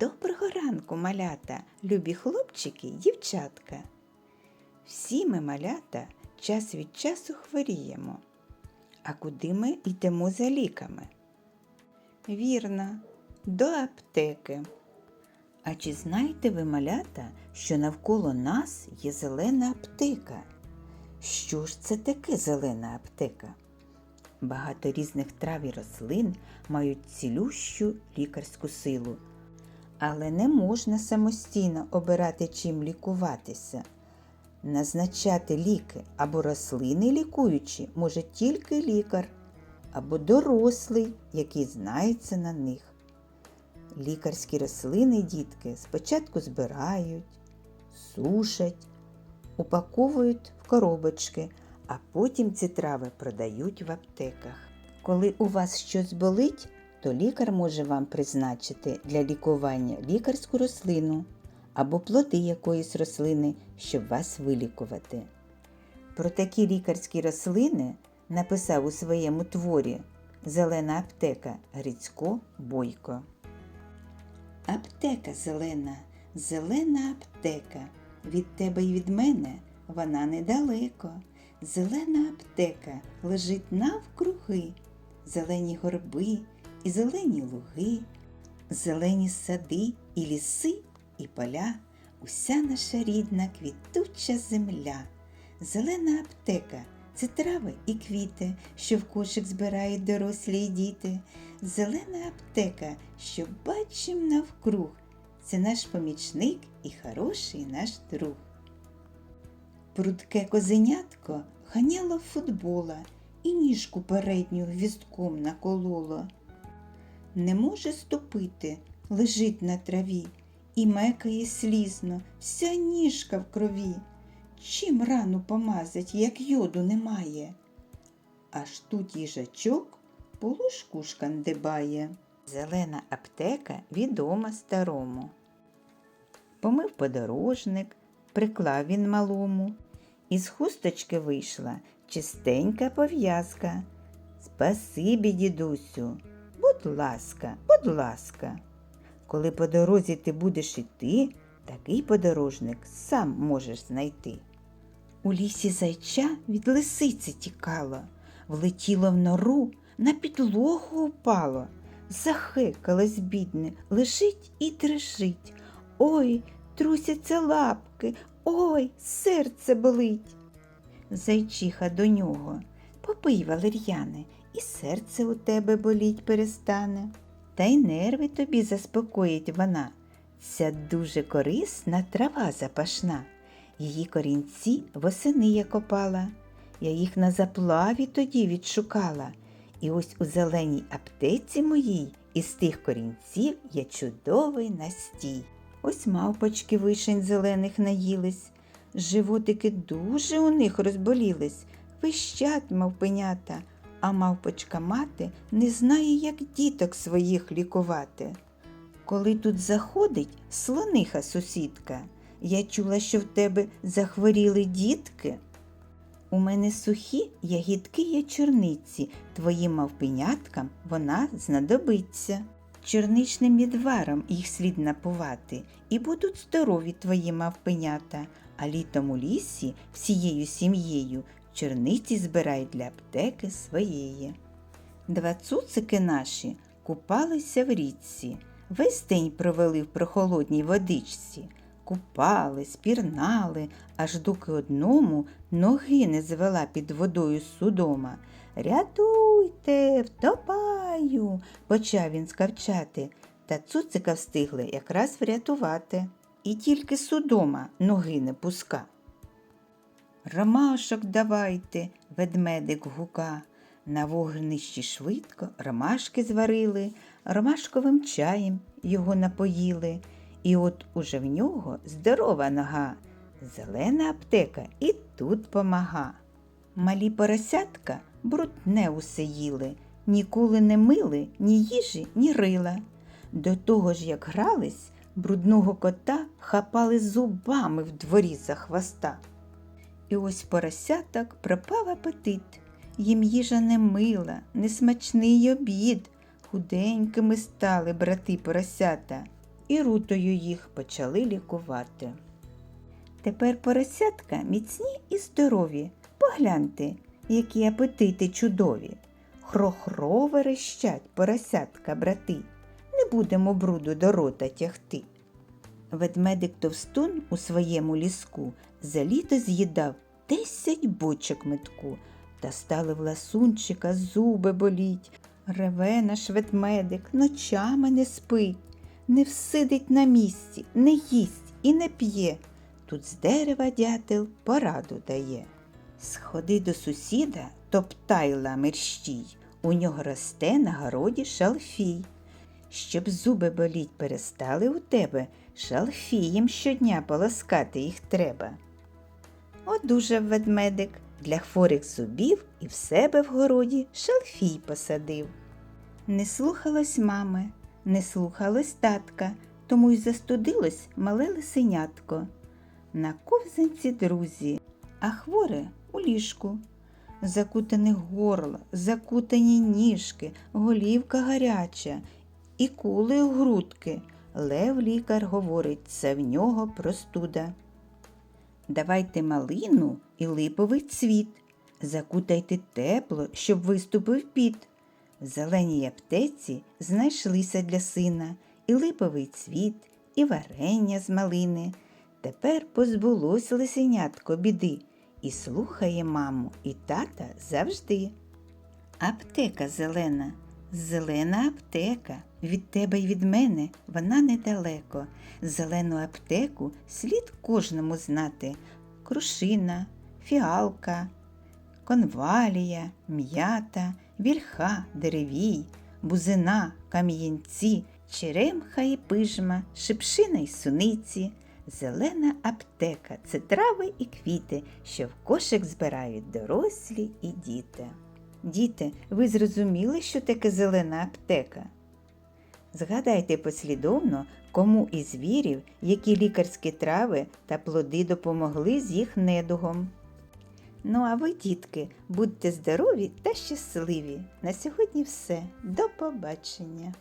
Доброго ранку, малята, любі хлопчики дівчатка. Всі ми, малята, час від часу хворіємо. А куди ми йдемо за ліками? Вірно, до аптеки. А чи знаєте ви, малята, що навколо нас є зелена аптека? Що ж це таке зелена аптека? Багато різних трав і рослин мають цілющу лікарську силу, але не можна самостійно обирати чим лікуватися. Назначати ліки або рослини лікуючі може тільки лікар або дорослий, який знається на них. Лікарські рослини дітки спочатку збирають, сушать, упаковують в коробочки, а потім ці трави продають в аптеках. Коли у вас щось болить, то лікар може вам призначити для лікування лікарську рослину або плоди якоїсь рослини, щоб вас вилікувати. Про такі лікарські рослини написав у своєму творі Зелена аптека Грицько Бойко. Аптека зелена, зелена аптека. Від тебе й від мене вона недалеко. Зелена аптека лежить навкруги, зелені горби і зелені луги, зелені сади і ліси і поля, уся наша рідна квітуча земля. Зелена аптека це трави і квіти, що в кошик збирають дорослі діти. Зелена аптека, що бачим навкруг, це наш помічник і хороший наш друг. Прудке козенятко ганяло футбола і ніжку передню гвістком накололо. Не може ступити, лежить на траві і мекає слізно, вся ніжка в крові. Чим рану помазать, як йоду немає? Аж тут їжачок по шкандибає. Зелена аптека відома старому. Помив подорожник, приклав він малому. Із хусточки вийшла чистенька пов'язка. Спасибі, дідусю, будь ласка, будь ласка. Коли по дорозі ти будеш іти, такий подорожник сам можеш знайти. У лісі зайча від лисиці тікало, влетіло в нору, на підлогу упало. Захекалось бідне, лежить і дрижить. Ой, трусяться лапки, ой, серце болить. Зайчиха до нього. Попий, валер'яне, і серце у тебе боліть перестане. Та й нерви тобі заспокоїть вона. Ця дуже корисна трава запашна. Її корінці восени я копала. Я їх на заплаві тоді відшукала. І ось у зеленій аптеці моїй із тих корінців є чудовий настій. Ось мавпочки вишень зелених наїлись, животики дуже у них розболілись, вищать мавпенята, а мавпочка мати не знає, як діток своїх лікувати. Коли тут заходить слониха сусідка, я чула, що в тебе захворіли дітки. У мене сухі ягідки є чорниці, твоїм мавпеняткам вона знадобиться. Чорничним відваром їх слід напувати, і будуть здорові твої мавпенята, а літом у лісі всією сім'єю чорниці збирають для аптеки своєї. Два цуцики наші купалися в річці, весь день провели в прохолодній водичці. Купались, пірнали, аж доки одному ноги не звела під водою судома. Рятуйте, втопаю, почав він скавчати, та цуцика встигли якраз врятувати. І тільки судома ноги не пуска. Ромашок давайте, ведмедик гука. На вогнищі швидко ромашки зварили, ромашковим чаєм його напоїли. І от уже в нього здорова нога, зелена аптека і тут помага. Малі поросятка брудне усе їли, ніколи не мили ні їжі, ні рила. До того ж, як грались, брудного кота хапали зубами в дворі за хвоста. І ось поросяток пропав апетит. Їм їжа не мила, несмачний обід. Худенькими стали брати поросята. і рутою їх почали лікувати. Тепер поросятка міцні і здорові. Погляньте, які апетити чудові. Хро-хро верещать поросятка, брати. Не будемо бруду до рота тягти. Ведмедик товстун у своєму ліску за літо з'їдав десять бочок метку, та стали в ласунчика зуби боліть. Реве наш ведмедик, ночами не спить, не всидить на місці, не їсть і не п'є. Тут з дерева дятел пораду дає. Сходи до сусіда, топтайла мерщій, у нього росте на городі шалфій. Щоб зуби боліть перестали у тебе, шалфієм щодня полоскати їх треба. Одужав ведмедик для хворих зубів і в себе в городі шалфій посадив. Не слухалось мами, не слухалось татка, тому й застудилось мале лисенятко. На ковзанці друзі, а хворе у ліжку. Закутане горло, закутані ніжки, голівка гаряча і кули у грудки. Лев лікар говорить, це в нього простуда. Давайте малину і липовий цвіт, закутайте тепло, щоб виступив піт. В зеленій аптеці знайшлися для сина і липовий цвіт, і варення з малини. Тепер позбулось лисенятко біди і слухає маму і тата завжди. Аптека зелена, зелена аптека. Від тебе й від мене вона недалеко. Зелену аптеку слід кожному знати. Крушина, фіалка, конвалія, м'ята, вільха, деревій, бузина, кам'янці, черемха і пижма, шипшина й суниці. Зелена аптека це трави і квіти, що в кошик збирають дорослі і діти. Діти, ви зрозуміли, що таке зелена аптека? Згадайте послідовно, кому із звірів, які лікарські трави та плоди допомогли з їх недугом. Ну а ви, дітки, будьте здорові та щасливі. На сьогодні все. До побачення!